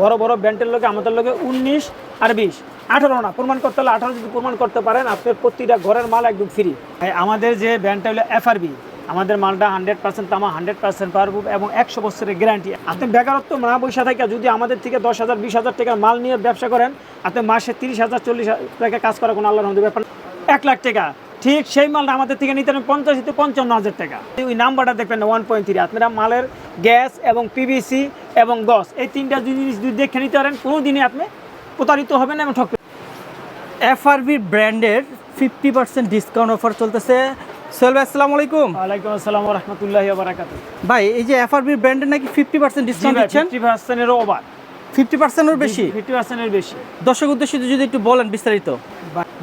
বড় বড় ব্যান্ডের লোকে, আমাদের লোকে উনিশ আর বিশ। আঠারো না, প্রমাণ করতে হলে আঠারো যদি প্রমাণ করতে পারেন, আপনার প্রতিটা ঘরের মাল একদম ফ্রি আমাদের যে ব্যান্ডটা হলো এফআরবি আমাদের মালটা হান্ড্রেড পার্সেন্ট তামা হান্ড্রেড পার্সেন্ট পারব এবং একশো বছরের গ্যারান্টি আপনি বেকারত্ব না বসে থাকে যদি আমাদের থেকে দশ হাজার, বিশ হাজার টাকার মাল নিয়ে ব্যবসা করেন, আপনি মাসে তিরিশ হাজার, চল্লিশ টাকা কাজ করা কোনো আল্লাহর মধ্যে ব্যাপার এক লাখ টাকা। ঠিক সেই মালটা আমাদের থেকে নিতে হবে পঞ্চাশ থেকে পঞ্চান্ন হাজার টাকা। ওই নাম্বারটা দেখবেন ওয়ান পয়েন্ট থ্রি আপনারা মালের গ্যাস এবং পিভিসি এবং গস এই তিনটা জিনিস যদি দেখে নিতে পারেন কোনো দিনই আপনি প্রতারিত হবেন এবং ঠকবেন এফআরবি ব্র্যান্ডের ফিফটি পার্সেন্ট ডিসকাউন্ট অফার চলতেছে। সোহেল ভাই আসসালামু আলাইকুম। ওয়ালাইকুম আসসালাম রহমতুল্লাহ বারাকাত ভাই এই যে এফআরবি ব্র্যান্ডের নাকি ফিফটি পার্সেন্ট ডিসকাউন্ট দিচ্ছেন? ফিফটি পার্সেন্টেরও ওভার। ফিফটি পার্সেন্টের বেশি? ফিফটি পার্সেন্টের বেশি। দর্শক উদ্দেশ্যে যদি একটু বলেন বিস্তারিত।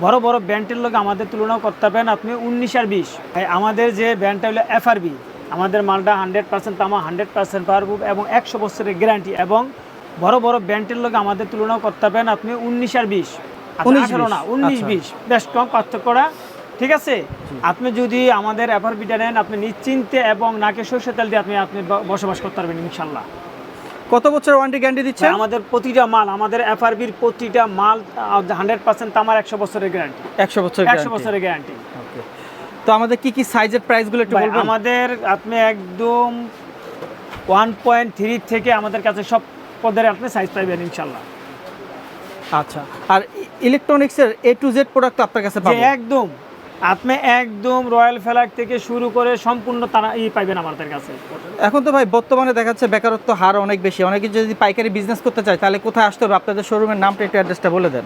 বড় বড় ব্যান্ডের লোক আমাদের তুলনা করতে পারেন আপনি উনিশ আর বিশ। আমাদের যে ব্যান্ডটা হলো এফআরবি আমাদের মালটা হান্ড্রেড পার্সেন্ট তামা হান্ড্রেড পার্সেন্ট পারব এবং একশো বছরের গ্যারান্টি এবং বড় বড় ব্যান্ডের লোক আমাদের তুলনাও করতে পারেন আপনি উনিশ আর বিশ। 19 আঠারো না উনিশ আচ্ছা। বিশ। বেশ কম পার্থক্যটা ঠিক আছে? আপনি যদি আমাদের এফআরবিটা নেন আপনি নিশ্চিন্তে এবং নাকে সরষে তেল দিয়ে আপনি আপনি বসবাস করতে পারবেন ইনশাল্লাহ। কত বছর ওয়ারেন্টি গ্যারান্টি দিচ্ছে? আমাদের প্রতিটা মাল আমাদের এফআরবির প্রতিটা মাল হান্ড্রেড পার্সেন্ট তামার একশো বছরের গ্যারান্টি একশো বছর একশো বছরের গ্যারান্টি. তো আমাদের কি কি সাইজের প্রাইসগুলো একটু বলবেন? আমাদের আপনি একদম ওয়ান পয়েন্ট থ্রি থেকে আমাদের কাছে সব পদের আপনি সাইজ পাইবেন ইনশাল্লাহ আচ্ছা আর ইলেকট্রনিক্সের এ টু জেড প্রোডাক্ট আপনার কাছে যে পাবো। একদম। আপনি একদম রয়্যাল ফ্ল্যাগ থেকে শুরু করে সম্পূর্ণ তারা ই পাইবেন আমাদের কাছে। এখন তো ভাই বর্তমানে দেখা যাচ্ছে বেকারত্ব হার অনেক বেশি। অনেকে যদি পাইকারি বিজনেস করতে চায় তাহলে কোথায় আসতে হবে? আপনাদের শোরুমের নামটা একটু অ্যাড্রেসটা বলে দেন।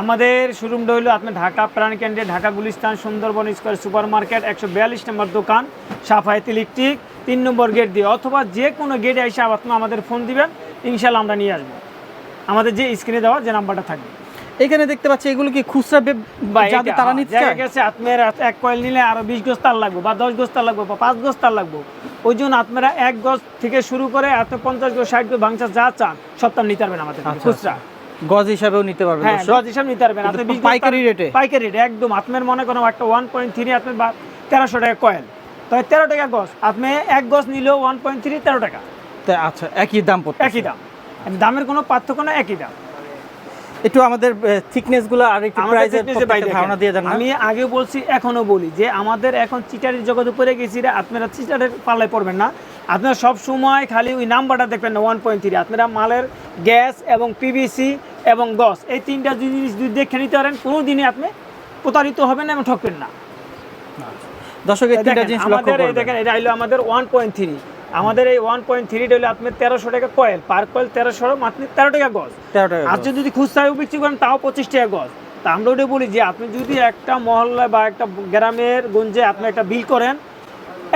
আমাদের শোরুমটা হলো আপনি ঢাকা প্রাণ ক্যান্ডে Dhaka Gulistan Sundarban square super market একশো বিয়াল্লিশ নম্বর দোকান সাফায়েত ইলেকট্রিক তিন নম্বর গেট দিয়ে অথবা যে কোনো গেটে এসে আপনি আমাদের ফোন দিবেন ইনশাল্লাহ আমরা নিয়ে আসব। আমাদের যে স্ক্রিনে দেওয়া যে নাম্বারটা থাকবে। এখানে দেখতে পাচ্ছি এগুলো কি খুচরা যাদের তারা হ্যাঁ, চায় গেছে আপনার এক কয়েল নিলে আরও বিশ গজ তার লাগবে বা দশ গজ তার লাগবে বা পাঁচ গজ তার লাগবে। ওই জন্য আপনারা এক গজ থেকে শুরু করে এত পঞ্চাশ গজ ষাট গজ ভাঙচা যা চান সব তার নিতে পারবেন আমাদের আচ্ছা, খুচরা। গজ হিসাবেও নিতে পারবেন হ্যাঁ গজ হিসাব নিতে পারবেন। আপনি কিন্তু 20 গজ পাইকারি রেটে? পাইকারি রেটে একদম। আপনার মনে করেন একটা ওয়ান পয়েন্ট থ্রি আপনার তেরোশো টাকা কয়েল তবে তেরো টাকা গজ। আপনি এক গজ নিলেও ওয়ান পয়েন্ট থ্রি তেরো টাকা। আচ্ছা একই দাম পড়ছে একই দাম। দামের কোনো পার্থক্য না একই দাম। একটু আমাদের থিকনেসগুলো আর একটু প্রাইসের ধারণা দিয়ে দেন আমি আগে বলছি এখনও বলি যে আমাদের এখন চিটারের জগতে উপরে গেছি রে, আপনারা চিটারের পাল্লায় পড়বেন না। আপনারা সব সময় খালি ওই নাম্বারটা দেখবেন না ওয়ান পয়েন্ট থ্রি আপনারা মালের গ্যাস এবং পিভিসি এবং গস এই তিনটা জিনিস যদি দেখে নিতে পারেন কোনো দিনই আপনি প্রতারিত হবেন না এবং ঠকবেন না। দর্শক আমাদের এই দেখেন এটা হলো আমাদের ওয়ান পয়েন্ট থ্রি আমাদের এই ওয়ান পয়েন্ট থ্রিটা হলো আপনি তেরোশো টাকা কয়েল পার কয়েল তেরোশো মাত্র তেরো টাকা গজ তেরো টাকা আর যদি খুচরায় বিক্রি করেন তাও পঁচিশ টাকা গজ তা আমরা ওটা বলি যে আপনি যদি একটা মহল্লায় বা একটা গ্রামের গঞ্জে আপনি একটা বিল করেন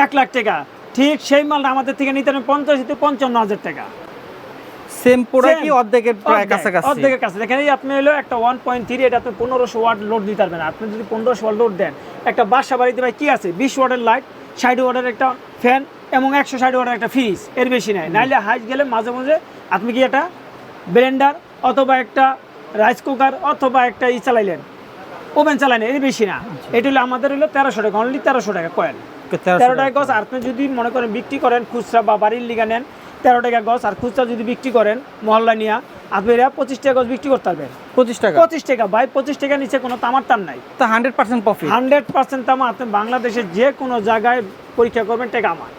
এক লাখ টাকা। ঠিক সেই মালটা আমাদের থেকে নিতে হবে পঞ্চাশ থেকে পঞ্চান্ন হাজার টাকা। সেম প্রোডাক্টই অর্ধেকের প্রায় কাছাকাছি? অর্ধেকের কাছে দেখেন এই আপনি হলো একটা ওয়ান পয়েন্ট থ্রি এটা আপনি পনেরোশো ওয়াট লোড দিতে পারবেন। আপনি যদি পনেরোশো ওয়াট লোড দেন একটা বাসা বাড়িতে ভাই কি আছে? বিশ ওয়াটের লাইট ষাট ওয়াটের একটা ফ্যান এবং একশো ষাট ওয়াটের একটা ফ্রিজ এর বেশি নেয় নাইলে হাইট গেলে মাঝে মাঝে আপনি কি একটা ব্লেন্ডার অথবা একটা রাইস কুকার অথবা একটা ই চালাইলেন। ওভেন চালাইলেন এর বেশি না। এটা হলো আমাদের হলো তেরোশো টাকা অনলি তেরোশো টাকা কয়েল তেরো টাকা গছ আর আপনি যদি মনে করেন বিক্রি করেন খুচরা বা বাড়ির লিগা নেন তেরো টাকা গছ আর খুচরা যদি বিক্রি করেন মহল্লা নিয়ে আপনি এরা পঁচিশ টাকা গছ বিক্রি করতে পারবেন। পঁচিশ টাকা? পঁচিশ টাকা। বাই পঁচিশ টাকা নিচে কোনো তামার টান নাই। তা hundred percent profit hundred percent তামা আপনি বাংলাদেশের যে কোনো জায়গায় পরীক্ষা করবেন টাকা আমার।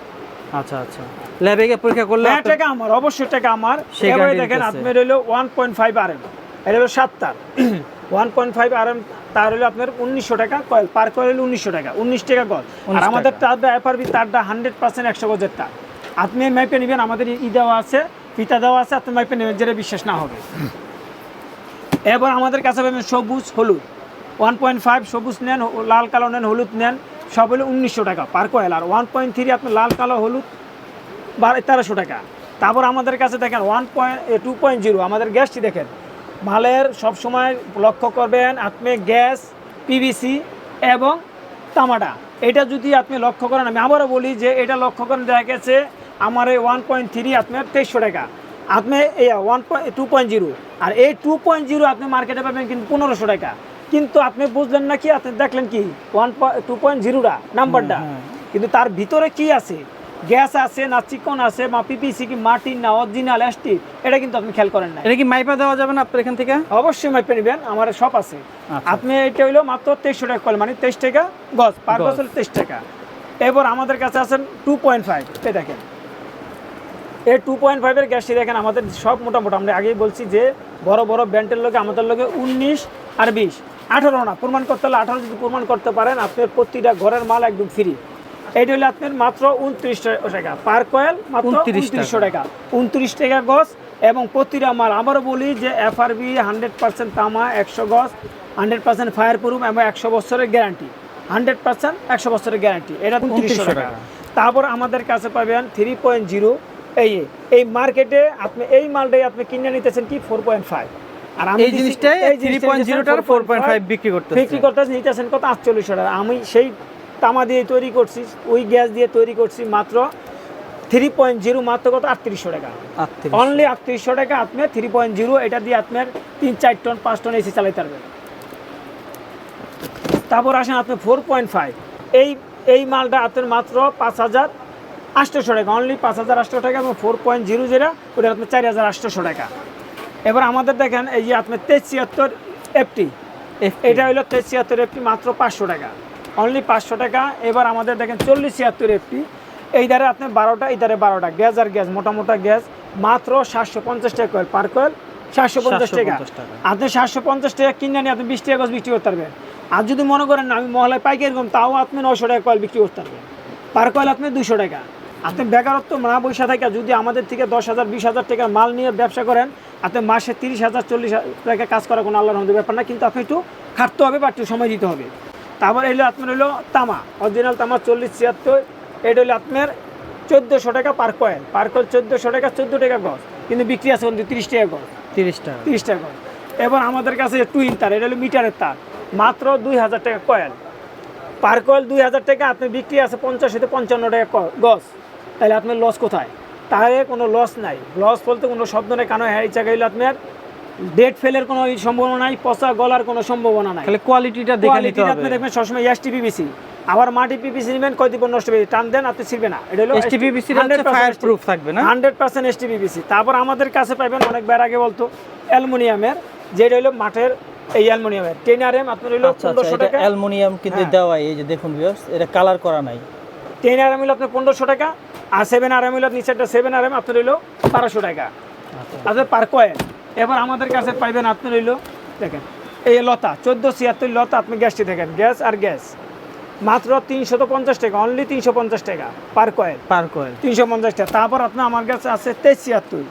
আচ্ছা আচ্ছা। ল্যাবে গিয়ে পরীক্ষা করলে হ্যাঁ টাকা আমার অবশ্যই টাকা আমার। সে এবারে guarantee দেখেন দিতেছে। আপনার হলো ওয়ান পয়েন্ট ফাইভ আর এম এটা হলো সাত তার। ওয়ান পয়েন্ট ফাইভ আর তার হলো আপনার উনিশশো টাকা কয়েল পার কয়েল হলো উনিশশো টাকা উনিশ টাকা গজ আর 19 আমাদের। তারটা এফআরবি তারটা হান্ড্রেড পার্সেন্ট একশো গজের তার। আপনি মাইপে নেবেন আমাদের ই দেওয়া আছে ফিতা দেওয়া আছে আপনি মাইপে নেবেন যেটা বিশ্বাস না হবে। এবার আমাদের কাছে পাবেন সবুজ হলুদ। ওয়ান পয়েন্ট ফাইভ সবুজ নেন লাল কালো নেন হলুদ নেন সব হলো উনিশশো টাকা পার কয়েল আর ওয়ান পয়েন্ট থ্রি আপনি লাল কালো হলুদ বারো তেরোশো টাকা। তারপর আমাদের কাছে দেখেন one point two point zero আমাদের গ্যাসটি দেখেন। মালের সবসময় লক্ষ্য করবেন আপনি গ্যাস পিভিসি এবং তামাটা। এটা যদি আপনি লক্ষ্য করেন আমি আবারও বলি যে এটা লক্ষ্য করেন দেখা গেছে আমার এই ওয়ান পয়েন্ট থ্রি আপনার তেইশশো টাকা। আপনি এই one point two point zero আর এই টু পয়েন্ট জিরো আপনি মার্কেটে পাবেন কিন্তু পনেরোশো টাকা। কিন্তু আপনি বুঝলেন না কি আপনি দেখলেন কি ওয়ান পয়েন্ট টু পয়েন্ট জিরোটা নাম্বারটা। কিন্তু তার ভিতরে কি আছে? গ্যাস আছে না চিকন আছে বা পিপিসি কি মাটির না অরিজিনাল এসটি এটা কিন্তু আপনি খেয়াল করেন না এটা কি মাইপা দেওয়া যাবে না আপনার এখান থেকে? অবশ্যই মাইপে নেবেন আমার সব আছে। আচ্ছা। আপনি এটা হইল মাত্র তেইশশো টাকা কল মানে তেইশ টাকা গজ পার গজ। হলো তেইশ টাকা। এবার আমাদের কাছে আছেন টু পয়েন্ট ফাইভ এ দেখেন। এই টু পয়েন্ট ফাইভের গ্যাসটি দেখেন আমাদের সব মোটামুটি আমরা আগেই বলছি যে বড় বড় ব্যান্ডের লোকে আমাদের লোকে উনিশ আর বিশ। আঠারো না প্রমাণ করতে হলে আঠারো যদি প্রমাণ করতে পারেন আপনার প্রতিটা ঘরের মাল একদম ফ্রি এইটা হলে আপনার মাত্র উনত্রিশ টাকা। পার কয়েল মাত্র 29 টাকা। উনত্রিশশো টাকা। উনত্রিশ টাকা গজ এবং প্রতিটা মাল আবারও বলি যে এফআরবি হান্ড্রেড পার্সেন্ট তামা একশো গজ হান্ড্রেড পার্সেন্ট ফায়ার প্রুফ এবং একশো বছরের গ্যারান্টি। হান্ড্রেড পার্সেন্ট একশো বছরের গ্যারান্টি। এটা উনত্রিশশো টাকা। তারপর আমাদের কাছে পাবেন থ্রি পয়েন্ট জিরো এই এই মার্কেটে আপনি এই মালটাই আপনি কিনে নিতেছেন কি? ফোর পয়েন্ট ফাইভ আর আমি এই জিনিসটাই এই থ্রি পয়েন্ট জিরোটার ফোর পয়েন্ট ফাইভ বিক্রি করতে বিক্রি করতে নিতেছেন কত? আটচল্লিশশো টাকা। আমি সেই তামা দিয়ে তৈরি করছি ওই গ্যাস দিয়ে তৈরি করছি মাত্র থ্রি পয়েন্ট জিরো মাত্র কত? আটত্রিশশো টাকা। অনলি আটত্রিশশো টাকা আপনি থ্রি পয়েন্ট জিরো এটা দিয়ে আপনার তিন চার টন পাঁচ টন এসি চালাইতে পারবেন তারপর আসেন আপনি ফোর পয়েন্ট ফাইভ এই এই মালটা আপনার মাত্র পাঁচ হাজার আটশোশো টাকা অনলি পাঁচ হাজার আটশো টাকা এবং ফোর পয়েন্ট জিরো যেটা ওটা আপনার চার হাজার আটশোশো টাকা। এবার আমাদের দেখেন এই যে আপনার তেইশ ছিয়াত্তর এফটি এটা হলো তেইশ ছিয়াত্তর এফটি মাত্র পাঁচশো টাকা। অনলি পাঁচশো টাকা। এবার আমাদের দেখেন চল্লিশ ছিয়াত্তর এফটি এই ধারে আপনার বারোটা এই ধারে বারোটা। গ্যাস আর গ্যাস মোটা মোটা গ্যাস। মাত্র সাতশো পঞ্চাশ টাকা কয়েল পার কয়েল সাতশো পঞ্চাশ টাকা। আপনি সাতশো পঞ্চাশ টাকা কিনে নিয়ে আপনি বিশ টাকা গজ বিক্রি করতে পারবেন। আর যদি মনে করেন আমি মহলায় পাইকারি কম তাও আপনি নশো টাকা কয়েল বিক্রি করতে পারবেন। পার কয়েল আপনি দুশো টাকা। আপনি বেকারত্ব না পয়সা থেকে যদি আমাদের থেকে দশ হাজার বিশ হাজার টাকার মাল নিয়ে ব্যবসা করেন আপনি মাসে তিরিশ হাজার চল্লিশ হাজার টাকা কাজ করা কোনো আল্লাহর ব্যাপার না কিন্তু আপনি একটু খাটতে হবে বা একটু সময় দিতে হবে। তারপর এলো আপনার হলো তামা অরিজিনাল তামা চল্লিশ ছিয়াত্তর এটা হলো আপনার চোদ্দোশো টাকা পার কয়েল পার কয়েল চোদ্দোশো টাকা চোদ্দ টাকা গজ কিন্তু বিক্রি আছে কিন্তু তিরিশ টাকা গজ। তিরিশ টাকা। তিরিশ টাকা করে। এবার আমাদের কাছে টুইন তার এটা হলো মিটারের তার মাত্র দুই হাজার টাকা কয়েল পার কয়েল দুই হাজার টাকা আপনি বিক্রি আছে পঞ্চাশ থেকে পঞ্চান্ন টাকা গজ। তাহলে আপনার লস কোথায়? তাহলে কোনো লস নাই। লস বলতে কোনো শব্দ নেই কারণ এই জায়গায় হলো আপনার ডেট ফেলের কোনো সম্ভাবনা নাই পচা গলার কোনো সম্ভাবনা নাই। তাহলে কোয়ালিটিটা দেখে নিতে কোয়ালিটি হবে। আপনি দেখবেন সবসময় এসটি পিপিসি আবার মাটি পিপিসি নেবেন কয় দিব নষ্ট হবে টান দেন আপনি ছিড়বে না। এটা হলো STPVC টা হচ্ছে 100% fire proof থাকবে না? হান্ড্রেড পার্সেন্ট এস তারপর আমাদের কাছে পাইবেন অনেক বার আগে বলতো অ্যালুমিনিয়ামের যেটা হলো মাঠের এই অ্যালুমিনিয়ামের। টেন আর এম আপনার হলো আচ্ছা আচ্ছা পনেরোশো টাকা। অ্যালুমিনিয়াম কিন্তু হ্যাঁ। দেওয়া এই যে দেখুন ভিউয়ার্স এটা কালার করা নাই। টেন আর এম হলো আপনার পনেরোশো টাকা আর সেভেন আর এম হলো নিচেরটা সেভেন আর এম আপনার হলো বারোশো টাকা। আপনার পার কয়েল এবার আমাদের কাছে পাইবেন আপনি হইল দেখেন এই লতা চোদ্দ ছিয়াত্তর লতা আপনি গ্যাসটি দেখেন গ্যাস আর গ্যাস। মাত্র তিনশত পঞ্চাশ টাকা অনলি তিনশো পঞ্চাশ টাকা পার কয়েল পার কয়েল তিনশো পঞ্চাশ টাকা। তারপর আপনার আমার কাছে আছে তেইশ ছিয়াত্তর।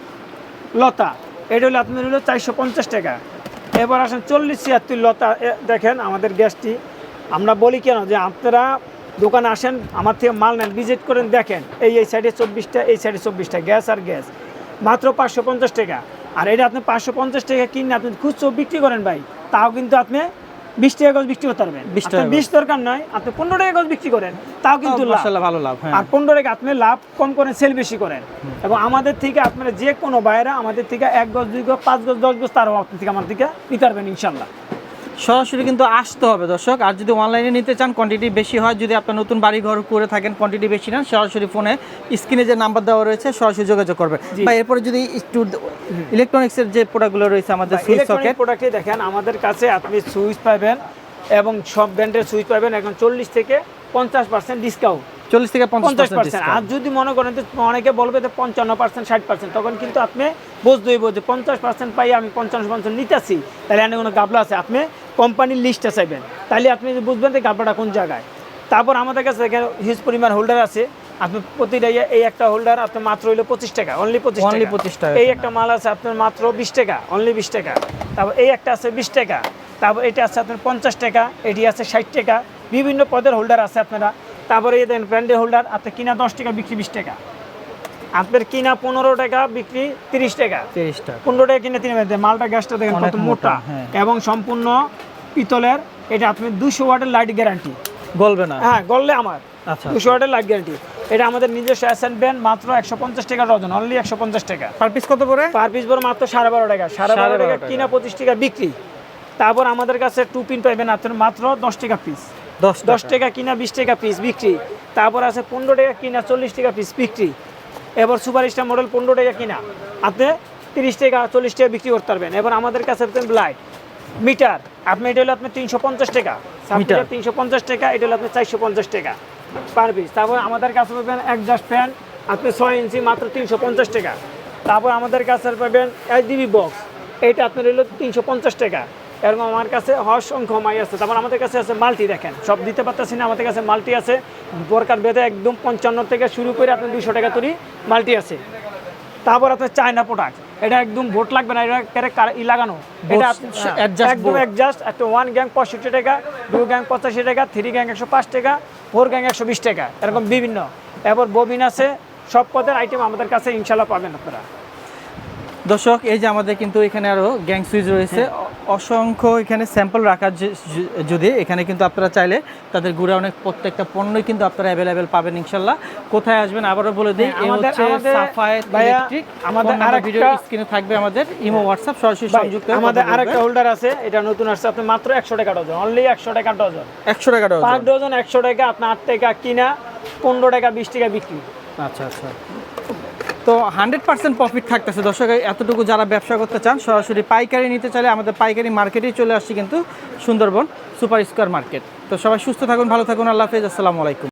লতা এটা হলো আপনার হলো চারশো পঞ্চাশ টাকা। এবার আসেন চল্লিশ ছিয়াত্তর লতা দেখেন আমাদের গ্যাসটি। আমরা বলি কেন যে আপনারা দোকানে আসেন আমার থেকে মাল নেন ভিজিট করেন দেখেন এই এই সাইডে চব্বিশটা এই সাইডে চব্বিশটা গ্যাস আর গ্যাস। মাত্র পাঁচশো পঞ্চাশ টাকা। আর এটা আপনি পাঁচশো পঞ্চাশ টাকা কিনে আপনি খুচরো বিক্রি করেন ভাই তাও কিন্তু আপনি বিশ টাকা গজ বিক্রি করতে পারবেন। 20 টাকা আপনার বিশ দরকার নয় আপনি পনেরো টাকা গজ বিক্রি করেন তাও কিন্তু ভালো লাভ হ্যাঁ। আর পনেরো টাকা আপনি লাভ কম করেন সেল বেশি করেন। এবং আমাদের থেকে আপনারা যে কোনো বাইরা আমাদের থেকে এক গজ দুই গজ পাঁচ গজ দশ গজ তারও আপনার থেকে আমার থেকে নিতে পারবেন ইনশাল্লাহ সরাসরি কিন্তু আসতে হবে দর্শক। আর যদি অনলাইনে নিতে চান কোয়ান্টিটি বেশি হয় যদি আপনার নতুন বাড়ি ঘর করে থাকেন কোয়ান্টিটি বেশি নেন সরাসরি ফোনে স্ক্রিনে যে নাম্বার দেওয়া রয়েছে সরাসরি যোগাযোগ করবে বা এরপরে যদি একটু ইলেকট্রনিক্সের যে প্রোডাক্টগুলো রয়েছে আমাদের সুইচ সকেট প্রোডাক্টে দেখেন আমাদের কাছে আপনি সুইচ পাবেন এবং সব ব্র্যান্ডের সুইচ পাবেন এখন চল্লিশ থেকে পঞ্চাশ পার্সেন্ট ডিসকাউন্ট চল্লিশ থেকে পঞ্চাশ পার্সেন্ট আর যদি মনে করেন যে অনেকে বলবে যে পঞ্চান্ন পার্সেন্ট ষাট পার্সেন্ট তখন কিন্তু আপনি বুঝতে হইব যে পঞ্চাশ পার্সেন্ট পাই আমি পঞ্চান্ন পার্সেন্ট নিতেছি। তাহলে এনে কোনো গাবলা আছে। আপনি কোম্পানির লিস্টটা চাইবেন। তাহলে আপনি বুঝবেন যে গাবলাটা কোন জায়গায়। তারপর আমাদের কাছে এখানে হিউজ পরিমাণ হোল্ডার আছে। আপনি প্রতিটা ইয়ে- এই একটা হোল্ডার আপনার মাত্র হইল পঁচিশ টাকা অনলি পঁচিশ টাকা। 25 টাকা। এই একটা মাল আছে আপনার মাত্র বিশ টাকা অনলি বিশ টাকা। তারপর এই একটা আছে বিশ টাকা। তারপর এটা আছে আপনার পঞ্চাশ টাকা এটি আছে ষাট টাকা। বিভিন্ন পদের হোল্ডার আছে আপনারা। তারপরে এই দেন ব্র্যান্ডের হোল্ডার আপনার কিনা দশ টাকা বিক্রি বিশ টাকা। আপনার কিনা পনেরো টাকা বিক্রি তিরিশ টাকা। তিরিশ টাকা। পনেরো টাকা কিনে তিন মালটা গ্যাসটা দেখেন কত মোটা, মোটা হ্যাঁ। এবং সম্পূর্ণ পিতলের এটা আপনি দুশো ওয়াটের লাইট গ্যারান্টি বলবে না? হ্যাঁ গললে আমার। আচ্ছা। দুশো ওয়াটের লাইট গ্যারান্টি এটা আমাদের নিজস্ব অ্যাসেন্ট ব্যান্ড মাত্র একশো পঞ্চাশ টাকা ডজন অনলি একশো পঞ্চাশ টাকা। পার পিস কত করে পার পিস বড় মাত্র সাড়ে বারো টাকা। সাড়ে বারো টাকা। কিনা পঁচিশ টাকা বিক্রি। তারপর আমাদের কাছে টু পিন পাইবেন আপনার মাত্র দশ টাকা পিস দশ দশ টাকা। টাকা কিনা বিশ টাকা পিস বিক্রি। তারপর আছে পনেরো টাকা কিনা চল্লিশ টাকা পিস বিক্রি। এবার সুপার স্টার মডেল পনেরো টাকা কিনা। আপনি তিরিশ টাকা চল্লিশ টাকা বিক্রি করতে পারবেন। এবার আমাদের কাছে লাইট মিটার। আপনি এটা হলো আপনার তিনশো পঞ্চাশ টাকা। মিটার। তিনশো পঞ্চাশ টাকা এটা হলো আপনার চারশো পঞ্চাশ টাকা পার পিস তারপর আমাদের কাছে পাবেন একজাস্ট ফ্যান আপনি ছয় ইঞ্চি মাত্র তিনশো পঞ্চাশ টাকা। তারপর আমাদের কাছে পাবেন এইচডিবি বক্স এইটা আপনার হলো তিনশো পঞ্চাশ টাকা। এরকম আমার কাছে অসংখ্য মাই আছে। তারপর আমাদের কাছে আছে মাল্টি দেখেন। সব দিতে পারতেছি না আমাদের কাছে মাল্টি আছে। বরকার বেঁধে একদম পঞ্চান্ন থেকে শুরু করে আপনার দুশো টাকা তৈরি মাল্টি আছে। তারপর আপনার চায়না প্রোডাক্ট এটা একদম ভোট লাগবে না এটা ই লাগানো। এটা Bosch একদম। অ্যাডজাস্ট একটা ওয়ান গ্যাং পঁয়ষট্টি টাকা টু গ্যাং পঁচাশি টাকা থ্রি গ্যাং একশো পাঁচ টাকা ফোর গ্যাং একশো বিশ টাকা এরকম বিভিন্ন। এবার ববিন আছে সব পদের আইটেম আমাদের কাছে ইনশাল্লাহ পাবেন আপনারা। দর্শক এই যে আমাদের কিন্তু এখানে আরও গ্যাং সুইচ রয়েছে। হ্যাঁ। অসংখ্য এখানে স্যাম্পল রাখার যদি এখানে কিন্তু আপনারা চাইলে তাদের গুড়া অনেক প্রত্যেকটা পণ্যই কিন্তু আপনারা অ্যাভেলেবেল পাবেন ইনশাল্লাহ। কোথায় আসবেন আবারও বলে দিই হ্যাঁ, আমাদের- হচ্ছে সাফায়েত ইলেকট্রিক আমাদের আমাদের আরেকটা- স্ক্রিনে থাকবে আমাদের ইমো হোয়াটসঅ্যাপ সরাসরি সংযুক্ত আমাদের আরেকটা হোল্ডার আছে এটা নতুন আসছে আপনি মাত্র একশো টাকা ডজন অনলি একশো টাকা ডজন। 100 টাকা ডজন। পার ডজন একশো টাকা আপনার আট টাকা কিনা পনেরো টাকা বিশ টাকা বিক্রি। আচ্ছা আচ্ছা। তো হান্ড্রেড পার্সেন্ট প্রফিট থাকতেছে। দর্শক এতটুকু যারা ব্যবসা করতে চান, সরাসরি পাইকারি নিতে চাইলে আমাদের পাইকারি মার্কেটেই চলে আসছি কিন্তু সুন্দরবন সুপার স্কোয়ার মার্কেট। তো সবাই সুস্থ থাকুন, ভালো থাকুন, আল্লাহ হাফেজ, আসসালামু আলাইকুম।